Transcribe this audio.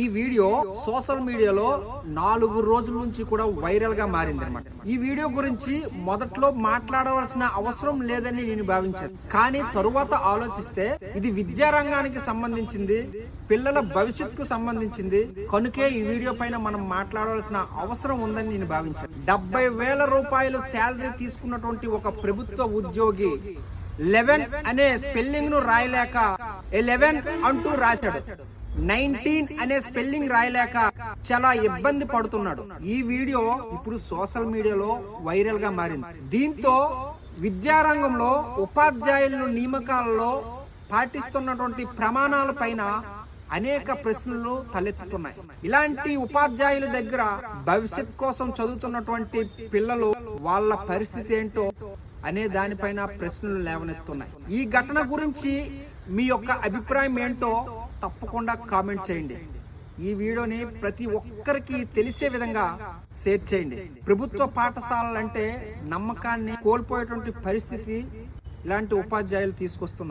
ఈ video social మీడియాలో నాలుగు రోజుల నుంచి కూడా వైరల్గా మారింది అనమాట ఈ వీడియో గురించి మొదట్లో మాట్లాడవలసిన అవసరం లేదని నేను భావించాను. కానీ తరువాత ఆలోచిస్తే ఇది విద్యా రంగానికి సంబంధించింది పిల్లల భవిష్యత్తుకు సంబంధించింది. కనుకే ఈ వీడియో పైన మనం మాట్లాడవలసిన అవసరం ఉందని నేను భావించాను. డెబ్బై వేల రూపాయలు శాలరీ తీసుకున్నటువంటి ఒక ప్రభుత్వ ఉద్యోగి లెవెన్ అనే స్పెల్లింగ్ను రాయలేక ఎలెవెన్ అంటూ రాశాడు. నైన్టీన్ అనే స్పెల్లింగ్ రాయలేక చాలా ఇబ్బంది పడుతున్నాడు. ఈ వీడియో ఇప్పుడు సోషల్ మీడియాలో వైరల్గా మారింది. దీంతో విద్యారంగంలో ఉపాధ్యాయులను నియామకాలలో పాటిస్తున్నటువంటి ప్రమాణాల పైన అనేక ప్రశ్నలు తలెత్తుతున్నాయి. ఇలాంటి ఉపాధ్యాయుల దగ్గర భవిష్యత్ కోసం చదువుతున్నటువంటి పిల్లలు వాళ్ళ పరిస్థితి ఏంటో అనే దానిపైన ప్రశ్నలు లేవనెత్తున్నాయి. ఈ ఘటన గురించి మీ యొక్క అభిప్రాయం ఏంటో తప్పకుండా కామెంట్ చేయండి. ఈ వీడియోని ప్రతి ఒక్కరికి తెలిసే విధంగా షేర్ చేయండి. ప్రభుత్వ పాఠశాలలు అంటే నమ్మకాన్ని కోల్పోయేటువంటి పరిస్థితి ఇలాంటి ఉపాధ్యాయులు తీసుకొస్తున్నారు.